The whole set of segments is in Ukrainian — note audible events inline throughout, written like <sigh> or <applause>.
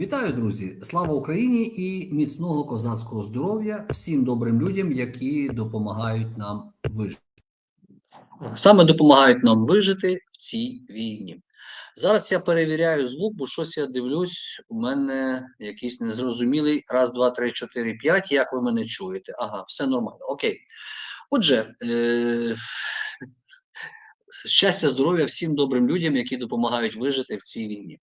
Вітаю, друзі! Слава Україні і міцного козацького здоров'я всім добрим людям, які допомагають нам вижити. Саме допомагають нам вижити в цій війні. Зараз я перевіряю звук, бо щось я дивлюсь, у мене якийсь незрозумілий раз, два, три, чотири, п'ять. Як ви мене чуєте? Ага, все нормально. Окей. Отже, е- щастя, здоров'я всім добрим людям, які допомагають вижити в цій війні.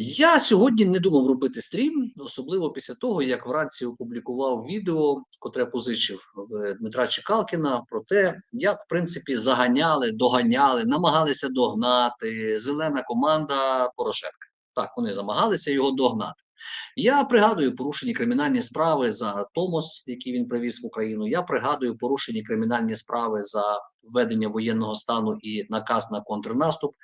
Я сьогодні не думав робити стрім, особливо після того, як вранці опублікував відео, котре позичив в Дмитра Чекалкіна, про те, як в принципі заганяли, доганяли, намагалися догнати зелена команда Порошенка. Так, вони намагалися його догнати. Я пригадую порушені кримінальні справи за Томос, який він привіз в Україну. Я пригадую порушені кримінальні справи за введення воєнного стану і наказ на контрнаступ.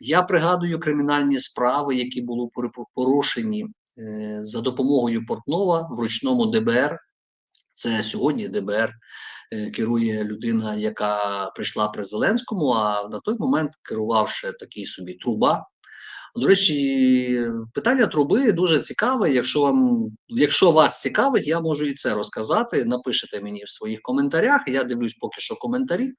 Я пригадую кримінальні справи, які були порушені е, за допомогою Портнова в ручному ДБР. Це сьогодні ДБР е, керує людина, яка прийшла при Зеленському. А на той момент керував ще такий собі труба. До речі, питання труби дуже цікаве. Якщо вам, якщо вас цікавить, я можу і це розказати. Напишите мені в своїх коментарях. Я дивлюсь поки що коментарі.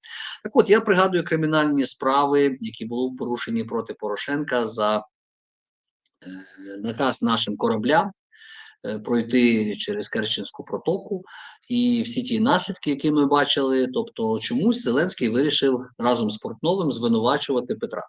Так, от я пригадую кримінальні справи, які були порушені проти Порошенка за е, наказ нашим кораблям. Е, пройти через Керченську протоку і всі ті наслідки, які ми бачили, тобто чомусь Зеленський вирішив разом з Портновим звинувачувати Петра.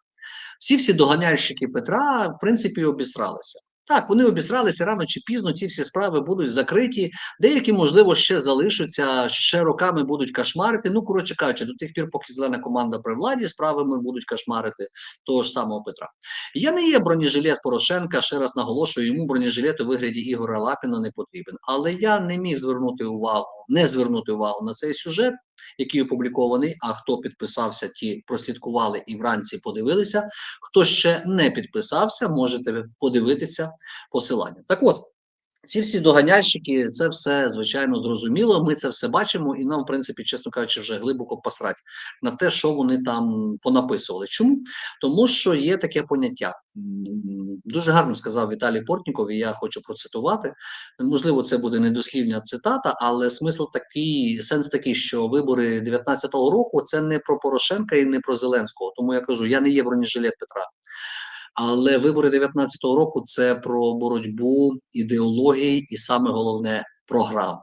Всі всі доганяльщики Петра, в принципі, обісралися. Так, вони обісралися рано чи пізно. Ці всі справи будуть закриті. Деякі, можливо, ще залишаться, ще роками будуть кошмарити. Ну, коротше кажучи, до тих пір, поки зелена команда при владі, справами будуть кошмарити того ж самого Петра. Я не є бронежилет Порошенка. Ще раз наголошую, йому бронежилет у вигляді Ігора Лапіна не потрібен. Але я не міг звернути увагу, не звернути увагу на цей сюжет який опублікований. А хто підписався, ті прослідкували і вранці подивилися. Хто ще не підписався, можете подивитися посилання. Так от. Ці всі доганяльщики, це все звичайно зрозуміло. Ми це все бачимо, і нам, в принципі, чесно кажучи, вже глибоко посрать на те, що вони там понаписували. Чому? Тому що є таке поняття. Дуже гарно сказав Віталій Портніков, і я хочу процитувати. Можливо, це буде недослівня цитата, але смисл такий, сенс такий, що вибори 19-го року це не про Порошенка і не про Зеленського. Тому я кажу, я не є бронежилет Петра. Але вибори 19-го року це про боротьбу ідеології і саме головне програм.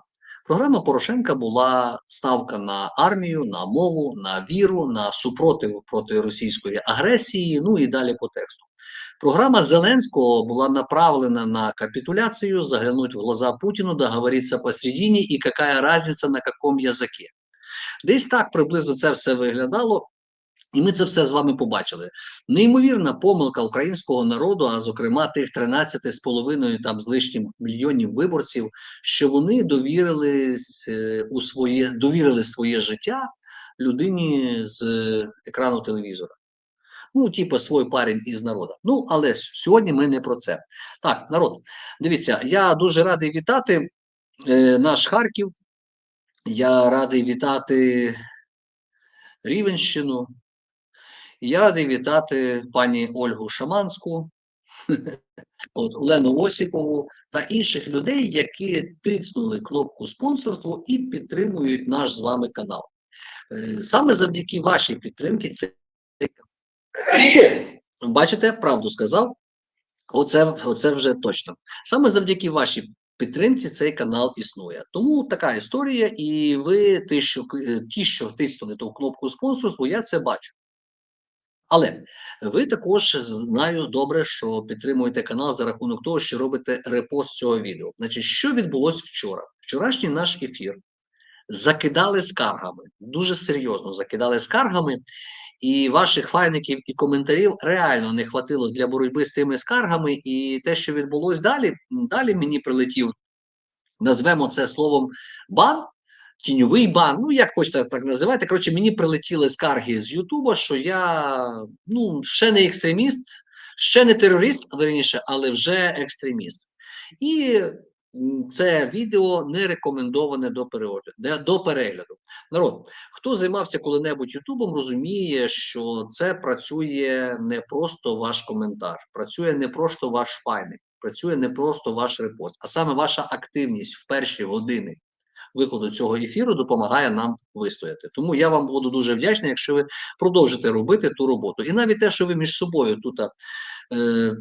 Програма Порошенка була ставка на армію, на мову, на віру, на супротив проти російської агресії. Ну і далі по тексту. Програма Зеленського була направлена на капитуляцию, заглянуть в глаза Путіну, договориться посередині і яка разниця на якому язикі. Десь так приблизно це все виглядало. І ми це все з вами побачили. Неймовірна помилка українського народу, а зокрема тих 13,5 там з лишнім мільйонів виборців, що вони довірились е, у своє довірили своє життя людині з екрану телевізора. Ну, типу, свій парень із народу. Ну, але сьогодні ми не про це. Так, народ, дивіться, я дуже радий вітати е, наш Харків. Я радий вітати Рівенщину. Я радий вітати пані Ольгу Шаманську, <laughs> от, Олену Осіпову та інших людей, які тиснули кнопку спонсорству і підтримують наш з вами канал. Е, саме завдяки вашій підтримці це бачите, правду сказав. Оце, Оце вже точно. Саме завдяки вашій підтримці цей канал існує. Тому така історія, і ви ті, що ті, що тиснули ту кнопку спонсорству, я це бачу. Але ви також знаю добре, що підтримуєте канал за рахунок того, що робите репост цього відео. Значить, що відбулося вчора? Вчорашній наш ефір закидали скаргами, дуже серйозно закидали скаргами, і ваших файників і коментарів реально не хватило для боротьби з тими скаргами. І те, що відбулось далі, далі мені прилетів, назвемо це словом бан тіньовий бан, ну як хочете так називати. Коротше, мені прилетіли скарги з Ютуба, що я ну, ще не екстреміст, ще не терорист, верніше, але вже екстреміст. І це відео не рекомендоване до перегляду. До перегляду. Народ, хто займався коли-небудь Ютубом, розуміє, що це працює не просто ваш коментар, працює не просто ваш файник працює не просто ваш репост, а саме ваша активність в перші години виходу цього ефіру допомагає нам вистояти. Тому я вам буду дуже вдячний, якщо ви продовжите робити ту роботу. І навіть те, що ви між собою тут е,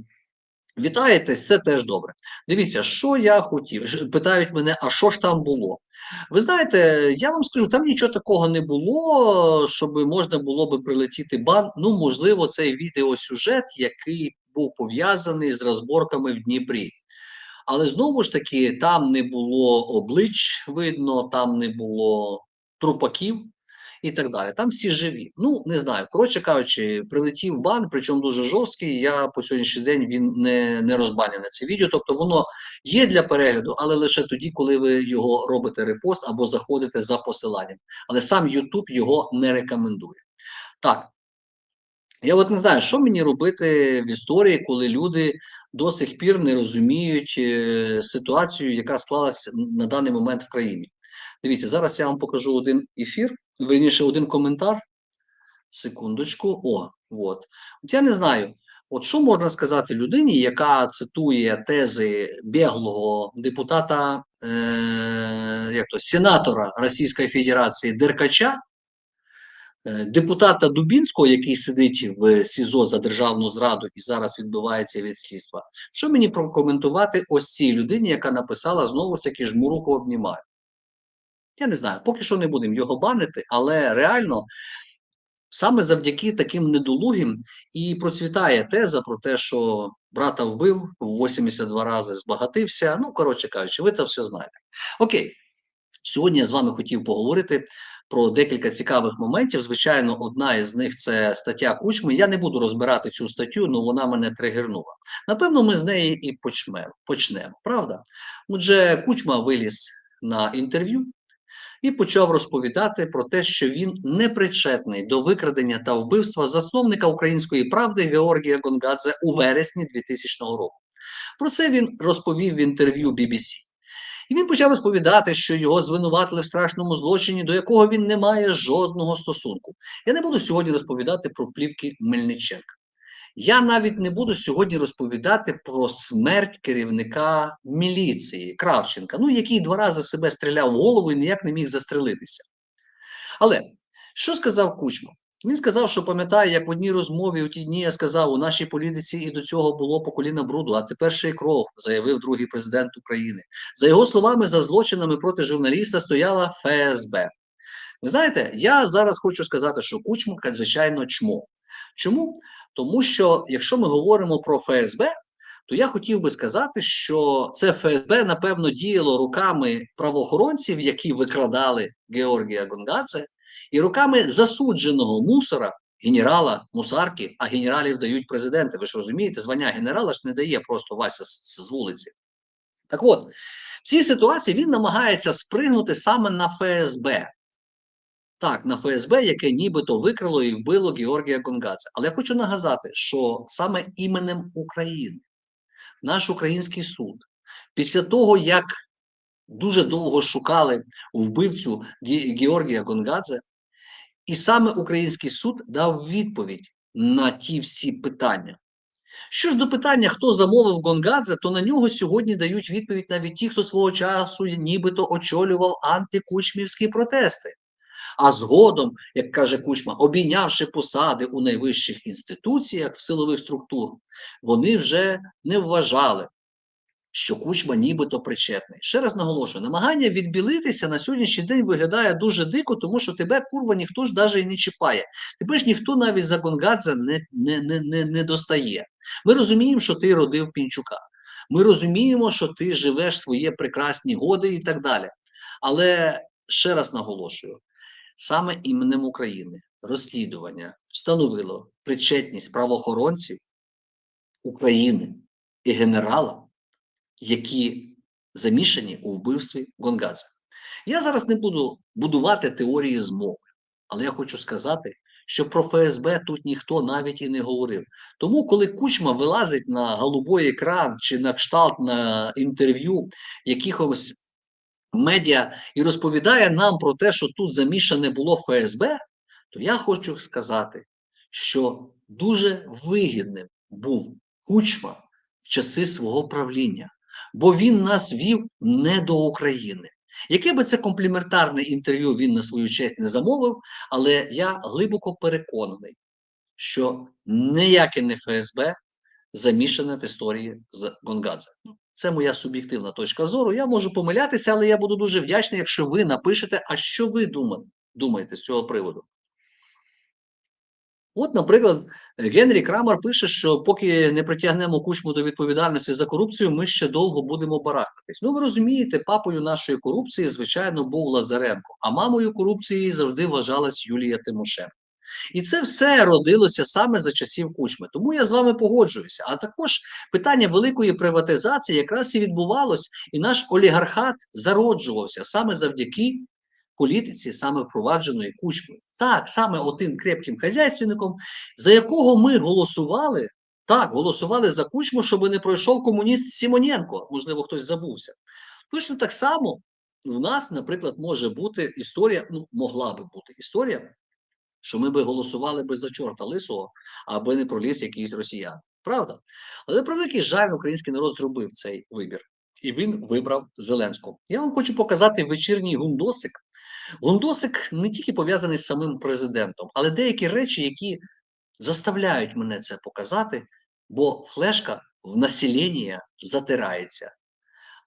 вітаєтесь, це теж добре. Дивіться, що я хотів. Питають мене, а що ж там було? Ви знаєте, я вам скажу, там нічого такого не було, щоб можна було би прилетіти бан. Ну, можливо, цей відеосюжет, який був пов'язаний з розборками в Дніпрі. Але знову ж таки, там не було облич видно, там не було трупаків і так далі. Там всі живі. Ну, не знаю. Коротше кажучи, прилетів бан, причому дуже жорсткий. Я по сьогоднішній день він не, не розбанене це відео. Тобто воно є для перегляду, але лише тоді, коли ви його робите репост або заходите за посиланням. Але сам YouTube його не рекомендує. Так. Я от не знаю, що мені робити в історії, коли люди до сих пір не розуміють е, ситуацію, яка склалась на даний момент в країні. Дивіться, зараз я вам покажу один ефір, верніше, один коментар. Секундочку. О, от. От я не знаю, от що можна сказати людині, яка цитує тези беглого депутата, е, як то, сенатора Російської Федерації Деркача, депутата Дубінського, який сидить в СІЗО за державну зраду і зараз відбувається від слідства. Що мені прокоментувати ось цій людині, яка написала знову ж таки жмуруху обнімаю? Я не знаю, поки що не будемо його банити, але реально саме завдяки таким недолугим і процвітає теза про те, що брата вбив в 82 рази збагатився. Ну, коротше кажучи, ви це все знаєте. Окей, сьогодні я з вами хотів поговорити про декілька цікавих моментів. Звичайно, одна із них це стаття Кучми. Я не буду розбирати цю статтю, але вона мене тригернула. Напевно, ми з неї і почнемо, почнемо правда? Отже, Кучма виліз на інтерв'ю і почав розповідати про те, що він не причетний до викрадення та вбивства засновника української правди Георгія Гонгадзе у вересні 2000 року. Про це він розповів в інтерв'ю BBC. І він почав розповідати, що його звинуватили в страшному злочині, до якого він не має жодного стосунку. Я не буду сьогодні розповідати про плівки Мельниченка. Я навіть не буду сьогодні розповідати про смерть керівника міліції Кравченка, ну який два рази себе стріляв в голову і ніяк не міг застрелитися. Але що сказав Кучма? Він сказав, що пам'ятає, як в одній розмові у ті дні я сказав, у нашій політиці і до цього було по коліна бруду, а тепер ще й кров, заявив другий президент України. За його словами, за злочинами проти журналіста стояла ФСБ. Ви знаєте, я зараз хочу сказати, що Кучма, звичайно, чмо. Чому? Тому що якщо ми говоримо про ФСБ, то я хотів би сказати, що це ФСБ, напевно, діяло руками правоохоронців, які викрадали Георгія Гонгадзе, і руками засудженого мусора, генерала Мусарки, а генералів дають президенти. Ви ж розумієте, звання генерала ж не дає просто Вася з, з вулиці. Так от, в цій ситуації він намагається спригнути саме на ФСБ. Так, на ФСБ, яке нібито викрило і вбило Георгія Гонгадзе. Але я хочу нагадати, що саме іменем України наш український суд, після того, як дуже довго шукали вбивцю Георгія Гонгадзе, і саме український суд дав відповідь на ті всі питання. Що ж до питання, хто замовив Гонгадзе, то на нього сьогодні дають відповідь навіть ті, хто свого часу нібито очолював антикучмівські протести. А згодом, як каже Кучма, обійнявши посади у найвищих інституціях в силових структур, вони вже не вважали, що Кучма нібито причетний. Ще раз наголошую, намагання відбілитися на сьогоднішній день виглядає дуже дико, тому що тебе, курва, ніхто ж навіть і не чіпає. Тебе ж ніхто навіть за Гонгадзе не, не, не, не, не достає. Ми розуміємо, що ти родив Пінчука. Ми розуміємо, що ти живеш свої прекрасні годи і так далі. Але ще раз наголошую: саме іменем України розслідування встановило причетність правоохоронців України і генерала, які замішані у вбивстві Гонгадзе. Я зараз не буду будувати теорії змови, але я хочу сказати, що про ФСБ тут ніхто навіть і не говорив. Тому, коли Кучма вилазить на голубой екран чи на кшталт на інтерв'ю якихось медіа і розповідає нам про те, що тут замішане було ФСБ, то я хочу сказати, що дуже вигідним був Кучма в часи свого правління, бо він нас вів не до України. Яке би це компліментарне інтерв'ю він на свою честь не замовив, але я глибоко переконаний, що ніяке не ФСБ замішане в історії з Гонгадзе. Це моя суб'єктивна точка зору. Я можу помилятися, але я буду дуже вдячний, якщо ви напишете, а що ви думаєте з цього приводу. От, наприклад, Генрі Крамер пише, що поки не притягнемо кучму до відповідальності за корупцію, ми ще довго будемо барахтатись. Ну, ви розумієте, папою нашої корупції, звичайно, був Лазаренко, а мамою корупції завжди вважалась Юлія Тимошенко. І це все родилося саме за часів кучми. Тому я з вами погоджуюся. А також питання великої приватизації якраз і відбувалось, і наш олігархат зароджувався саме завдяки політиці, саме впровадженої кучмою. Так, саме отим крепким хазяйственником, за якого ми голосували. Так, голосували за кучму, щоб не пройшов комуніст Сімоненко. Можливо, хтось забувся. Точно так само в нас, наприклад, може бути історія, ну, могла би бути історія, що ми би голосували би за чорта лисого, аби не проліз якийсь росіян. Правда? Але про який жаль український народ зробив цей вибір. І він вибрав Зеленського. Я вам хочу показати вечірній гундосик. Гундосик не тільки пов'язаний з самим президентом, але деякі речі, які заставляють мене це показати, бо флешка в населення затирається,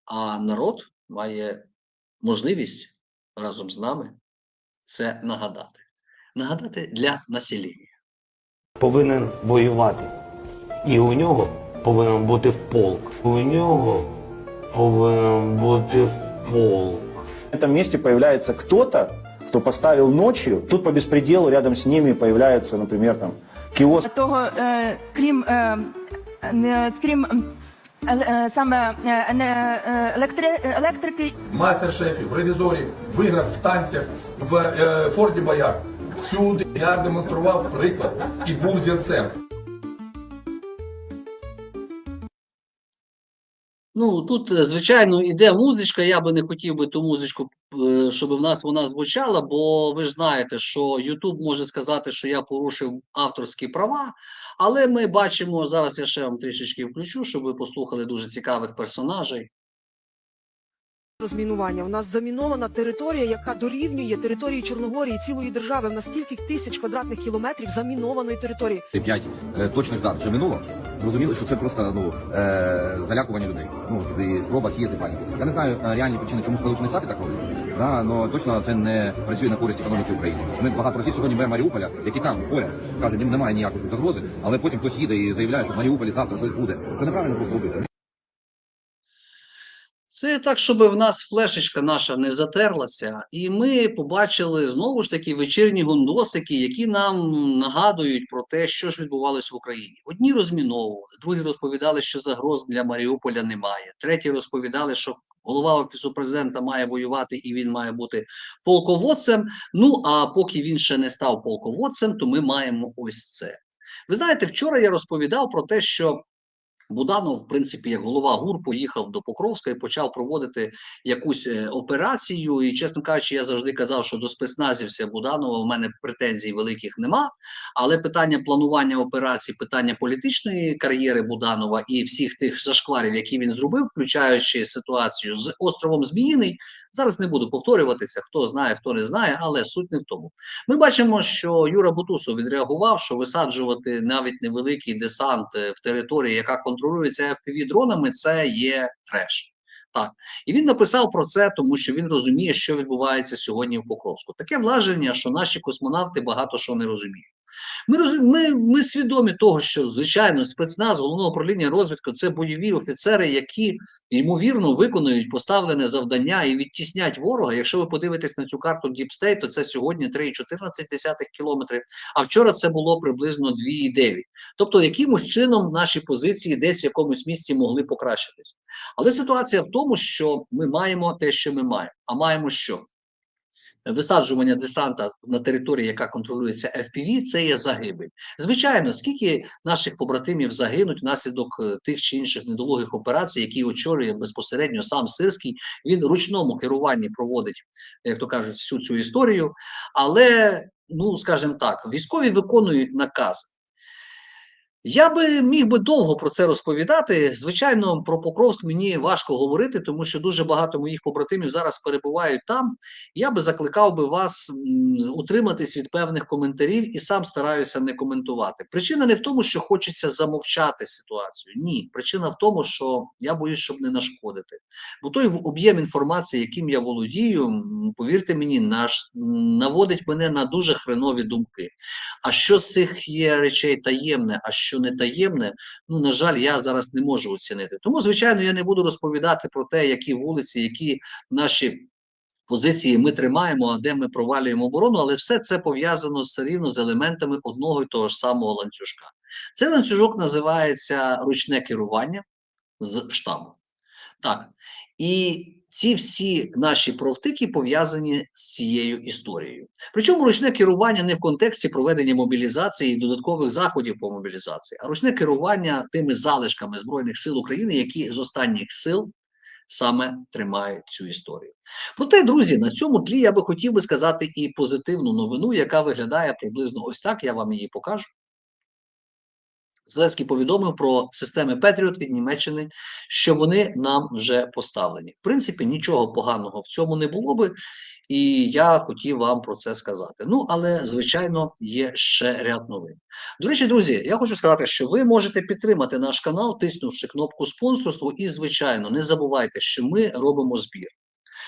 а народ має можливість разом з нами це нагадати. Нагадати для населення. повинен воювати. І у нього повинен бути полк. У нього повинен бути полк. В этом месте появляется кто-то, кто поставил ночью, тут по беспределу рядом с ними появляется, например, там киоск. того, е, крім, е, не, крім е, е, саме е, не, е, електри, електрики майстер-шефів, ревізорів, виграв в танцях в е, Форді Бояк. Всюди я демонстрував приклад і був зірцем. Ну тут, е, звичайно, іде музичка. Я би не хотів би ту музичку, е, щоб в нас вона звучала, бо ви ж знаєте, що YouTube може сказати, що я порушив авторські права. Але ми бачимо зараз. Я ще вам трішечки включу, щоб ви послухали дуже цікавих персонажей. розмінування. У нас замінована територія, яка дорівнює території Чорногорії цілої держави. В нас стільки тисяч квадратних кілометрів замінованої території. П'ять е, точних дат вже минуло. Зрозуміли, що це просто ну е, залякування людей. Ну і спроба сіяти паніку. Я не знаю е, реальні причини, чому Сполучені Штати так роблять. Да, але точно це не працює на користь економіки України. Ми багато разів сьогодні беремо Маріуполя, який там поряд каже, «Ні, немає ніякої загрози, але потім хтось їде і заявляє, що в Маріуполі завтра щось буде. Це неправильно просто робити. Це так, щоб в нас флешечка наша не затерлася, і ми побачили знову ж таки вечірні гондосики, які нам нагадують про те, що ж відбувалося в Україні. Одні розміновували, другі розповідали, що загроз для Маріуполя немає. Треті розповідали, що голова офісу президента має воювати і він має бути полководцем. Ну а поки він ще не став полководцем, то ми маємо ось це. Ви знаєте, вчора я розповідав про те, що Буданов, в принципі, як голова ГУР, поїхав до Покровська і почав проводити якусь е, операцію. І, чесно кажучи, я завжди казав, що до спецназівця Буданова в мене претензій великих нема. Але питання планування операцій, питання політичної кар'єри Буданова і всіх тих зашкварів, які він зробив, включаючи ситуацію з островом Зміїний, зараз не буду повторюватися. Хто знає, хто не знає, але суть не в тому. Ми бачимо, що Юра Бутусов відреагував, що висаджувати навіть невеликий десант е, в території, яка контролюється fpv дронами, це є треш. Так, і він написав про це, тому що він розуміє, що відбувається сьогодні в Покровську. Таке враження, що наші космонавти багато що не розуміють. Ми ми, ми свідомі того, що звичайно спецназ головного управління розвідки це бойові офіцери, які ймовірно виконують поставлене завдання і відтіснять ворога. Якщо ви подивитесь на цю карту State, то це сьогодні 3,14 кілометри, а вчора це було приблизно 2,9. Тобто, якимось чином наші позиції десь в якомусь місці могли покращитись. Але ситуація в тому, що ми маємо те, що ми маємо. А маємо що? Висаджування десанта на території, яка контролюється FPV, це є загибель. Звичайно, скільки наших побратимів загинуть внаслідок е, тих чи інших недолугих операцій, які очолює безпосередньо сам Сирський, він ручному керуванні проводить, як то кажуть, всю цю історію. Але, ну скажімо так, військові виконують накази. Я би міг би довго про це розповідати. Звичайно, про Покровськ мені важко говорити, тому що дуже багато моїх побратимів зараз перебувають там. Я би закликав би вас утриматись від певних коментарів і сам стараюся не коментувати. Причина не в тому, що хочеться замовчати ситуацію. Ні, причина в тому, що я боюсь, щоб не нашкодити. Бо той об'єм інформації, яким я володію, повірте мені, наш наводить мене на дуже хренові думки. А що з цих є речей таємне, а що не таємне, ну на жаль, я зараз не можу оцінити. Тому, звичайно, я не буду розповідати про те, які вулиці, які наші позиції ми тримаємо, а де ми провалюємо оборону, але все це пов'язано все рівно з елементами одного і того ж самого ланцюжка. Цей ланцюжок називається ручне керування з штабу. Так. І ці всі наші провтики пов'язані з цією історією. Причому ручне керування не в контексті проведення мобілізації і додаткових заходів по мобілізації, а ручне керування тими залишками Збройних сил України, які з останніх сил саме тримають цю історію. Проте, друзі, на цьому тлі я би хотів би сказати і позитивну новину, яка виглядає приблизно ось так. Я вам її покажу. Зеленський повідомив про системи Петріот від Німеччини, що вони нам вже поставлені. В принципі, нічого поганого в цьому не було би, і я хотів вам про це сказати. Ну, але звичайно, є ще ряд новин. До речі, друзі, я хочу сказати, що ви можете підтримати наш канал, тиснувши кнопку спонсорство. І, звичайно, не забувайте, що ми робимо збір.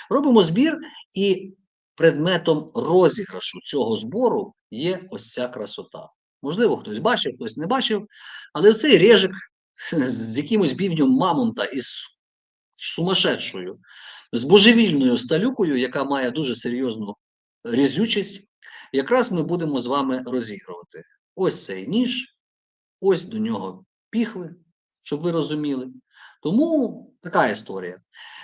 Робимо збір, і предметом розіграшу цього збору є ось ця красота. Можливо, хтось бачив, хтось не бачив, але цей режик з якимось бівнем мамонта із сумасшедшою, з божевільною сталюкою, яка має дуже серйозну різючість, якраз ми будемо з вами розігрувати. Ось цей ніж, ось до нього піхви, щоб ви розуміли. Тому така історія.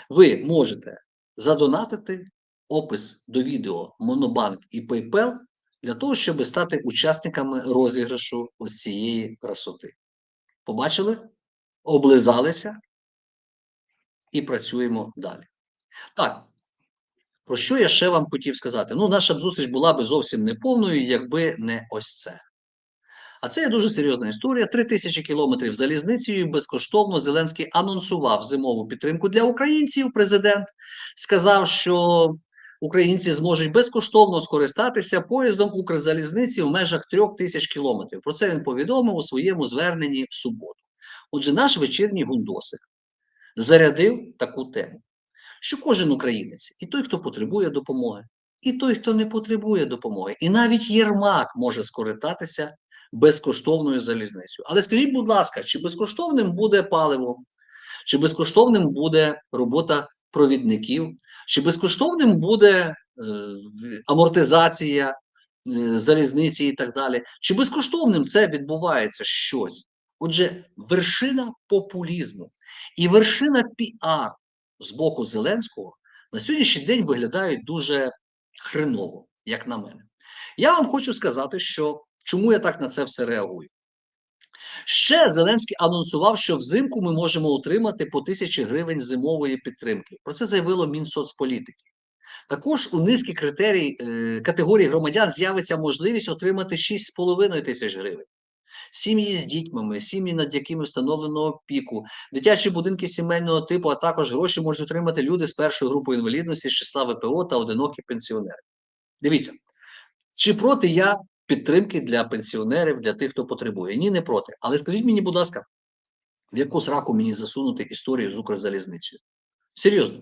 Ви можете задонатити опис до відео Монобанк і PayPal для того, щоб стати учасниками розіграшу ось цієї красоти. Побачили? Облизалися і працюємо далі. Так, про що я ще вам хотів сказати? Ну, наша б зустріч була б зовсім неповною, якби не ось це. А це є дуже серйозна історія. Три тисячі кілометрів залізницею безкоштовно Зеленський анонсував зимову підтримку для українців. Президент сказав, що українці зможуть безкоштовно скористатися поїздом Укрзалізниці в межах трьох тисяч кілометрів. Про це він повідомив у своєму зверненні в суботу. Отже, наш вечірній гундосик зарядив таку тему, що кожен українець, і той, хто потребує допомоги, і той, хто не потребує допомоги, і навіть Єрмак може скористатися безкоштовною залізницею. Але скажіть, будь ласка, чи безкоштовним буде паливо, чи безкоштовним буде робота провідників, чи безкоштовним буде е, амортизація е, залізниці і так далі, чи безкоштовним це відбувається щось? Отже, вершина популізму і вершина піар з боку Зеленського на сьогоднішній день виглядають дуже хреново, як на мене. Я вам хочу сказати, що чому я так на це все реагую. Ще Зеленський анонсував, що взимку ми можемо отримати по тисячі гривень зимової підтримки. Про це заявило Мінсоцполітики. Також у низки критерій е, категорій громадян з'явиться можливість отримати 6,5 тисяч гривень. Сім'ї з дітьми, сім'ї, над якими встановлено опіку, дитячі будинки сімейного типу, а також гроші можуть отримати люди з першої групи інвалідності з числа ВПО та одинокі пенсіонери. Дивіться, чи проти я підтримки для пенсіонерів, для тих, хто потребує? Ні, не проти. Але скажіть мені, будь ласка, в яку сраку мені засунути історію з Укрзалізницею? Серйозно.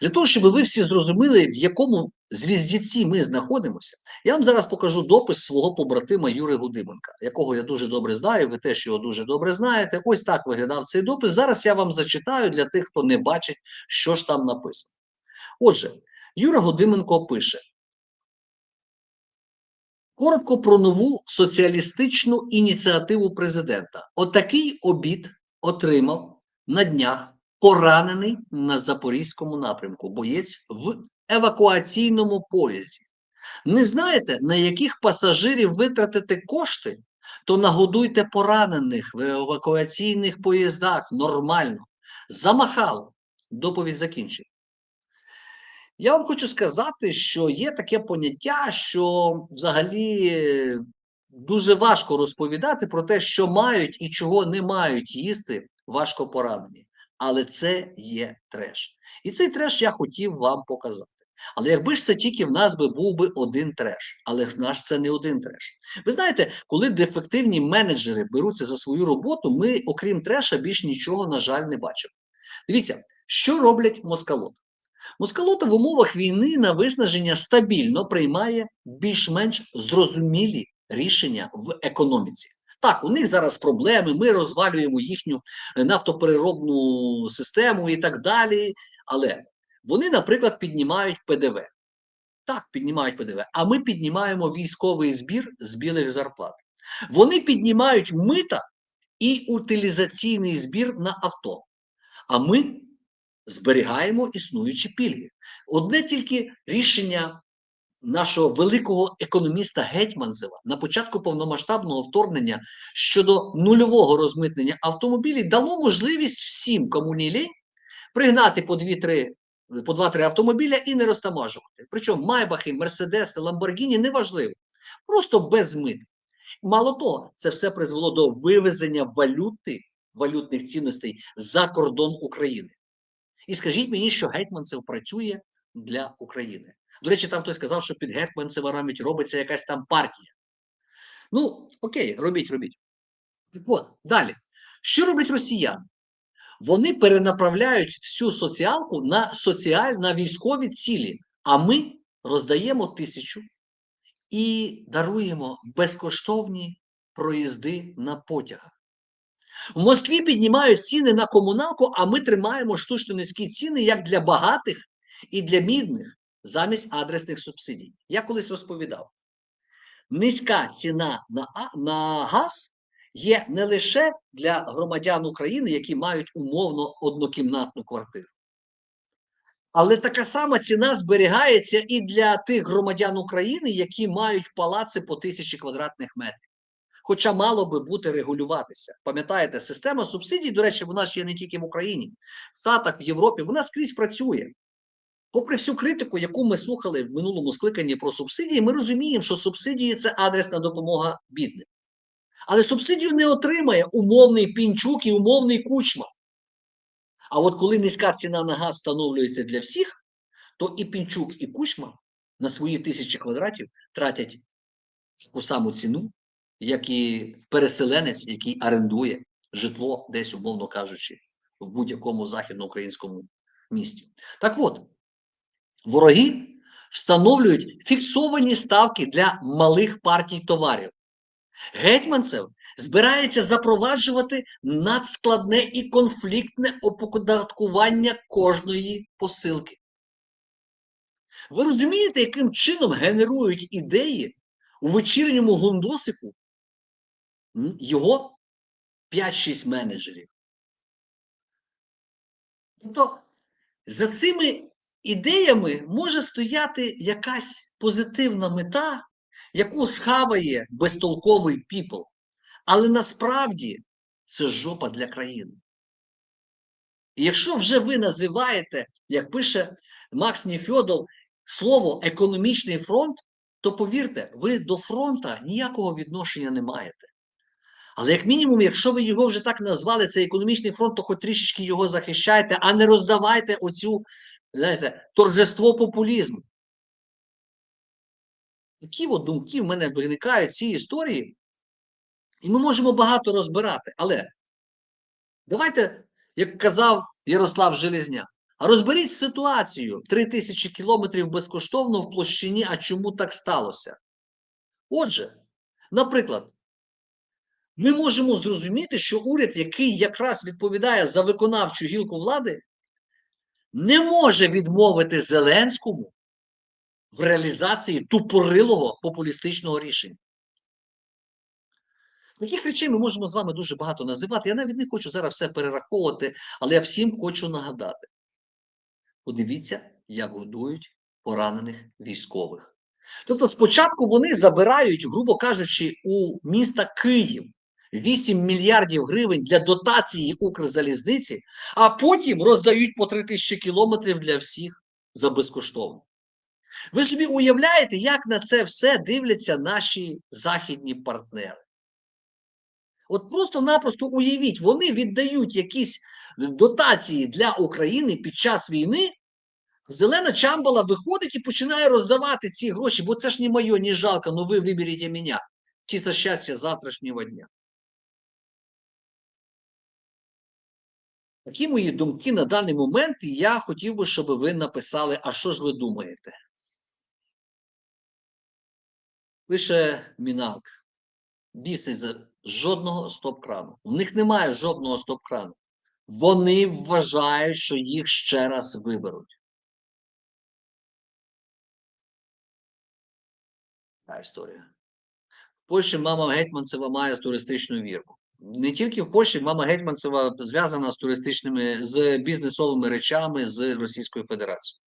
Для того, щоб ви всі зрозуміли, в якому звіздіці ми знаходимося, я вам зараз покажу допис свого побратима Юри Гудименка, якого я дуже добре знаю, ви теж його дуже добре знаєте. Ось так виглядав цей допис. Зараз я вам зачитаю для тих, хто не бачить, що ж там написано. Отже, Юра Гудименко пише: коротко про нову соціалістичну ініціативу президента. Отакий обід отримав на днях поранений на Запорізькому напрямку боєць в евакуаційному поїзді. Не знаєте, на яких пасажирів витратити кошти, то нагодуйте поранених в евакуаційних поїздах нормально. Замахало. Доповідь закінчена. Я вам хочу сказати, що є таке поняття, що взагалі дуже важко розповідати про те, що мають і чого не мають їсти важко поранені. Але це є треш. І цей треш я хотів вам показати. Але якби ж це тільки в нас би був би один треш, але в нас це не один треш. Ви знаєте, коли дефективні менеджери беруться за свою роботу, ми, окрім треша, більш нічого, на жаль, не бачимо. Дивіться, що роблять москалоти. Москалота в умовах війни на виснаження стабільно приймає більш-менш зрозумілі рішення в економіці. Так, у них зараз проблеми, ми розвалюємо їхню е, нафтопереробну систему і так далі. Але вони, наприклад, піднімають ПДВ. Так, піднімають ПДВ. А ми піднімаємо військовий збір з білих зарплат. Вони піднімають мита і утилізаційний збір на авто. А ми зберігаємо існуючі пільги. Одне тільки рішення нашого великого економіста Гетьманцева на початку повномасштабного вторгнення щодо нульового розмитнення автомобілів дало можливість всім, кому не лінь, пригнати по 2-3 по 2-3 автомобіля і не розтамажувати. Причому Майбахи, Мерседеси, Ламборгіні неважливо. Просто без мит. Мало того, це все призвело до вивезення валюти, валютних цінностей за кордон України. І скажіть мені, що Гетьманцев працює для України. До речі, там хтось сказав, що під Гетьманцева навіть робиться якась там партія. Ну, окей, робіть, робіть. От, далі. Що роблять росіяни? Вони перенаправляють всю соціалку на соціаль, на військові цілі, а ми роздаємо тисячу і даруємо безкоштовні проїзди на потягах. В Москві піднімають ціни на комуналку, а ми тримаємо штучно низькі ціни як для багатих і для бідних замість адресних субсидій. Я колись розповідав: низька ціна на, на газ є не лише для громадян України, які мають умовно однокімнатну квартиру. Але така сама ціна зберігається і для тих громадян України, які мають палаци по тисячі квадратних метрів. Хоча мало би бути регулюватися. Пам'ятаєте, система субсидій, до речі, вона ж є не тільки в Україні, в Штатах, в Європі, вона скрізь працює. Попри всю критику, яку ми слухали в минулому скликанні про субсидії, ми розуміємо, що субсидії це адресна допомога бідним. Але субсидію не отримає умовний пінчук і умовний кучма. А от коли низька ціна на газ встановлюється для всіх, то і пінчук, і кучма на свої тисячі квадратів тратять таку саму ціну, як і переселенець, який орендує житло десь, умовно кажучи, в будь-якому західноукраїнському місті. Так от, вороги встановлюють фіксовані ставки для малих партій товарів. Гетьманцев збирається запроваджувати надскладне і конфліктне оподаткування кожної посилки. Ви розумієте, яким чином генерують ідеї у вечірньому гундосику його 5-6 менеджерів? Тобто за цими ідеями може стояти якась позитивна мета, яку схаває безтолковий піпл. Але насправді це жопа для країни. І якщо вже ви називаєте, як пише Макс Ніфьодов, слово економічний фронт, то повірте, ви до фронта ніякого відношення не маєте. Але як мінімум, якщо ви його вже так назвали, цей економічний фронт, то хоч трішечки його захищайте, а не роздавайте оцю, знаєте, торжество популізму. Такі от думки в мене виникають в цій історії, і ми можемо багато розбирати. Але давайте, як казав Ярослав Железняк, а розберіть ситуацію 3 тисячі кілометрів безкоштовно в площині, а чому так сталося? Отже, наприклад, ми можемо зрозуміти, що уряд, який якраз відповідає за виконавчу гілку влади, не може відмовити Зеленському в реалізації тупорилого популістичного рішення. Таких речей ми можемо з вами дуже багато називати. Я навіть не хочу зараз все перераховувати, але я всім хочу нагадати. Подивіться, як годують поранених військових. Тобто, спочатку вони забирають, грубо кажучи, у міста Київ 8 мільярдів гривень для дотації Укрзалізниці, а потім роздають по 3 тисячі кілометрів для всіх за безкоштовно. Ви собі уявляєте, як на це все дивляться наші західні партнери? От просто-напросто уявіть, вони віддають якісь дотації для України під час війни. Зелена Чамбала виходить і починає роздавати ці гроші, бо це ж не моє, не жалко, ну ви виберіть мене. Чисто щастя завтрашнього дня. Такі мої думки на даний момент, і я хотів би, щоб ви написали, а що ж ви думаєте? Пише Мінак. Біси за жодного стоп-крану. У них немає жодного стоп-крану. Вони вважають, що їх ще раз виберуть. Та історія. В Польщі мама Гетьманцева має туристичну вірку. Не тільки в Польщі мама Гетьманцева зв'язана з туристичними, з бізнесовими речами з Російською Федерацією.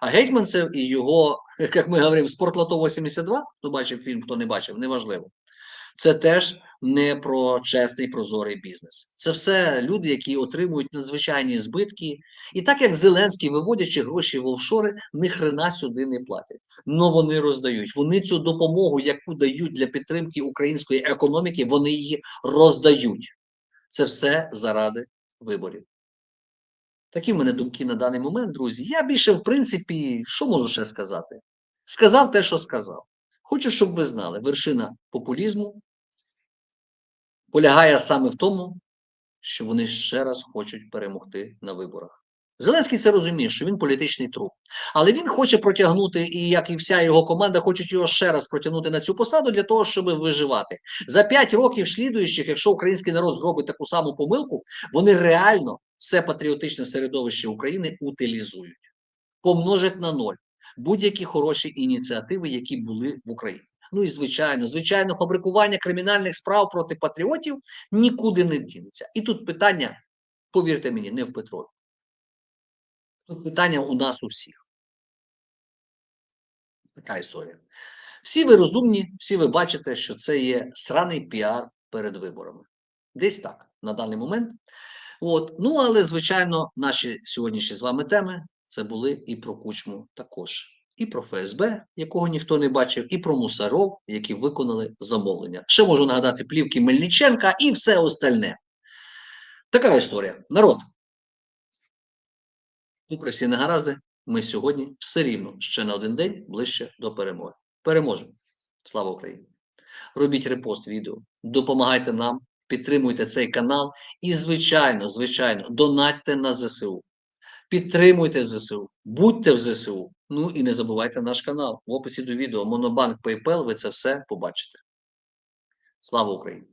А Гетьманцев і його, <laughs> як ми говоримо, спортлото 82, хто бачив фільм, хто не бачив, неважливо. Це теж не про чесний прозорий бізнес. Це все люди, які отримують надзвичайні збитки. І так як Зеленський, виводячи гроші в офшори, ні хрена сюди не платять. Но вони роздають. Вони цю допомогу, яку дають для підтримки української економіки, вони її роздають. Це все заради виборів. Такі в мене думки на даний момент, друзі. Я більше, в принципі, що можу ще сказати? Сказав те, що сказав. Хочу, щоб ви знали, вершина популізму полягає саме в тому, що вони ще раз хочуть перемогти на виборах. Зеленський це розуміє, що він політичний труп. Але він хоче протягнути, і як і вся його команда, хочуть його ще раз протягнути на цю посаду для того, щоб виживати. За п'ять років слідуючих, якщо український народ зробить таку саму помилку, вони реально все патріотичне середовище України утилізують, помножать на ноль будь-які хороші ініціативи, які були в Україні. Ну і звичайно, звичайно, фабрикування кримінальних справ проти патріотів нікуди не дінеться. І тут питання, повірте мені, не в Петрові. Тут питання у нас у всіх. Така історія. Всі ви розумні, всі ви бачите, що це є сраний піар перед виборами. Десь так, на даний момент. От. Ну, але, звичайно, наші сьогоднішні з вами теми це були і про кучму також, і про ФСБ, якого ніхто не бачив, і про мусаров, які виконали замовлення. Ще можу нагадати плівки Мельниченка і все остальне. Така історія. Народ. Попри всі негаразди, ми сьогодні все рівно ще на один день ближче до перемоги. Переможемо. Слава Україні! Робіть репост відео, допомагайте нам, підтримуйте цей канал і, звичайно, звичайно, донатьте на ЗСУ. Підтримуйте ЗСУ, будьте в ЗСУ. Ну і не забувайте наш канал. В описі до відео Монобанк PayPal, ви це все побачите. Слава Україні!